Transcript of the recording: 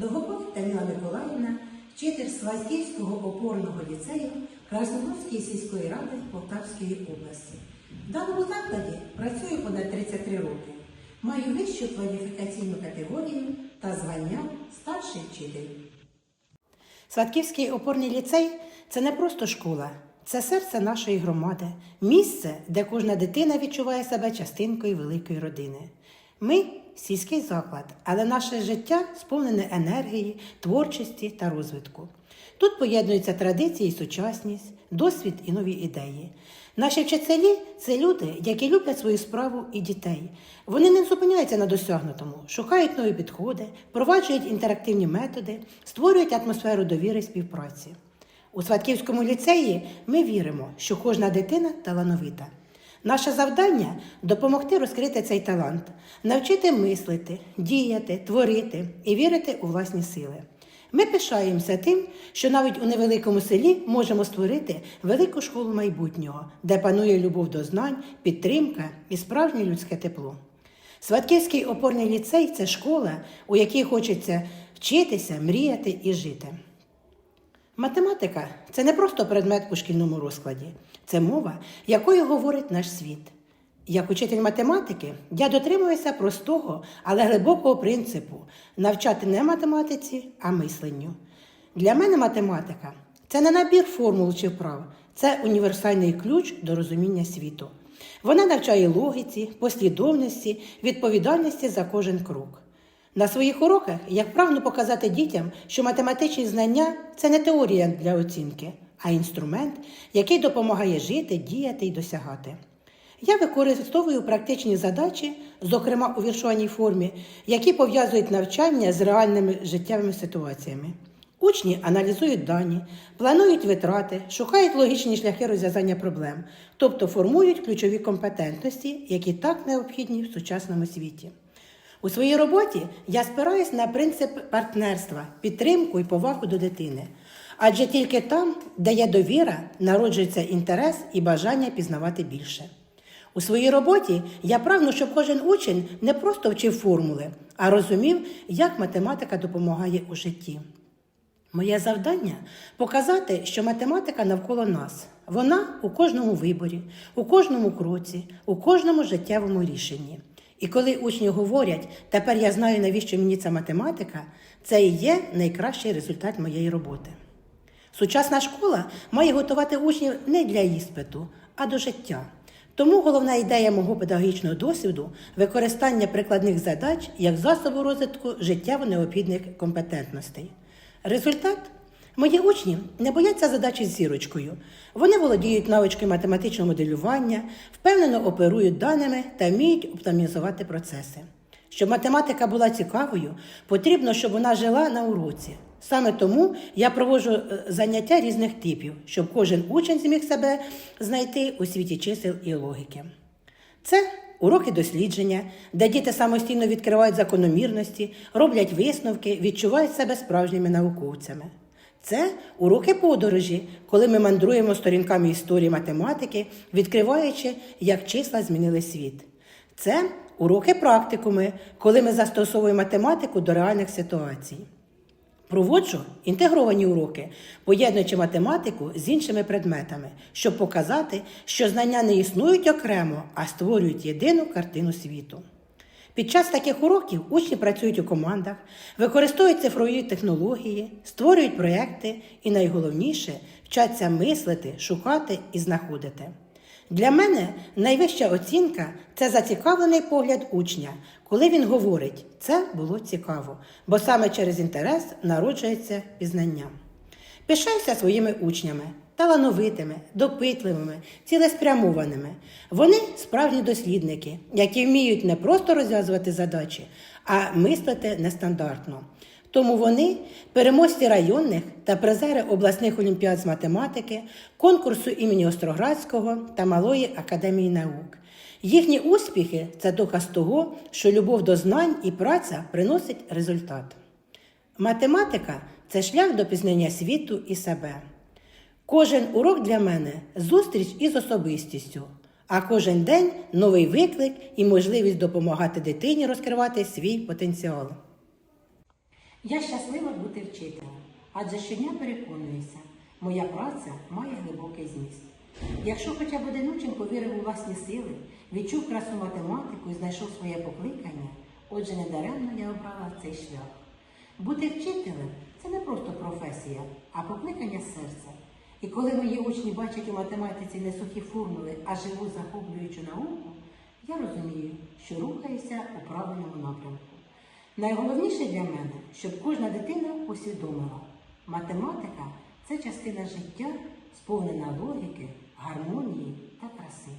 Догопов Таміла Миколаївна, вчитель Сватівського опорного ліцею Красноровської сільської ради Полтавської області. В даному закладі працює понад 33 роки, маю вищу кваліфікаційну категорію та звання старший вчитель. Сватківський опорний ліцей це не просто школа, це серце нашої громади, місце, де кожна дитина відчуває себе частинкою великої родини. Ми сільський заклад, але наше життя сповнене енергії, творчості та розвитку. Тут поєднуються традиції і сучасність, досвід і нові ідеї. Наші вчителі це люди, які люблять свою справу і дітей. Вони не зупиняються на досягнутому, шукають нові підходи, впроваджують інтерактивні методи, створюють атмосферу довіри і співпраці. У Сватківському ліцеї ми віримо, що кожна дитина талановита. Наше завдання допомогти розкрити цей талант, навчити мислити, діяти, творити і вірити у власні сили. Ми пишаємося тим, що навіть у невеликому селі можемо створити велику школу майбутнього, де панує любов до знань, підтримка і справжнє людське тепло. Сватківський опорний ліцей це школа, у якій хочеться вчитися, мріяти і жити. Математика це не просто предмет у шкільному розкладі, це мова, якою говорить наш світ. Як учитель математики, я дотримуюся простого, але глибокого принципу навчати не математиці, а мисленню. Для мене математика це не набір формул чи вправ, це універсальний ключ до розуміння світу. Вона навчає логіці, послідовності, відповідальності за кожен крок. На своїх уроках я прагну показати дітям, що математичні знання це не теорія для оцінки, а інструмент, який допомагає жити, діяти і досягати. Я використовую практичні задачі, зокрема у віршованій формі, які пов'язують навчання з реальними життєвими ситуаціями. Учні аналізують дані, планують витрати, шукають логічні шляхи розв'язання проблем, тобто формують ключові компетентності, які так необхідні в сучасному світі. У своїй роботі я спираюсь на принцип партнерства, підтримку і повагу до дитини. Адже тільки там, де є довіра, народжується інтерес і бажання пізнавати більше. У своїй роботі я прагну, щоб кожен учень не просто вчив формули, а розумів, як математика допомагає у житті. Моє завдання показати, що математика навколо нас. Вона у кожному виборі, у кожному кроці, у кожному життєвому рішенні. І коли учні говорять, тепер я знаю, навіщо мені ця математика, це і є найкращий результат моєї роботи. Сучасна школа має готувати учнів не для іспиту, а до життя. Тому головна ідея мого педагогічного досвіду використання прикладних задач як засобу розвитку життєво необхідних компетентностей. Результат мої учні не бояться задачі з зірочкою. Вони володіють навичкою математичного моделювання, впевнено оперують даними та вміють оптимізувати процеси. Щоб математика була цікавою, потрібно, щоб вона жила на уроці. Саме тому я проводжу е, заняття різних типів, щоб кожен учень зміг себе знайти у світі чисел і логіки. Це уроки дослідження, де діти самостійно відкривають закономірності, роблять висновки, відчувають себе справжніми науковцями. Це уроки подорожі, коли ми мандруємо сторінками історії математики, відкриваючи, як числа змінили світ. Це уроки практикуми, коли ми застосовуємо математику до реальних ситуацій. Проводжу інтегровані уроки, поєднуючи математику з іншими предметами, щоб показати, що знання не існують окремо, а створюють єдину картину світу. Під час таких уроків учні працюють у командах, використовують цифрові технології, створюють проекти і найголовніше вчаться мислити, шукати і знаходити. Для мене найвища оцінка це зацікавлений погляд учня, коли він говорить, це було цікаво, бо саме через інтерес народжується пізнання. Пишаюся своїми учнями, талановитими, допитливими, цілеспрямованими. Вони справжні дослідники, які вміють не просто розв'язувати задачі, а мислити нестандартно. Тому вони переможці районних та призери обласних олімпіад з математики, конкурсу імені Остроградського та Малої академії наук. Їхні успіхи це доказ того, що любов до знань і праця приносить результат. Математика це шлях до пізнання світу і себе. Кожен урок для мене зустріч із особистістю, а кожен день новий виклик і можливість допомагати дитині розкривати свій потенціал. Я щаслива бути вчителем, адже щодня переконуюся, моя праця має глибокий зміст. Якщо хоча б одиночим повірив у власні сили, відчув красу математику і знайшов своє покликання, отже, недаремно я обрала цей шлях. Бути вчителем це не просто професія, а покликання серця. І коли мої учні бачать у математиці не сухі формули, а живу захоплюючу науку, я розумію, що рухаюся у правильному напрямку. Найголовніше для мене, щоб кожна дитина усвідомила, математика це частина життя, сповнена логіки, гармонії та краси.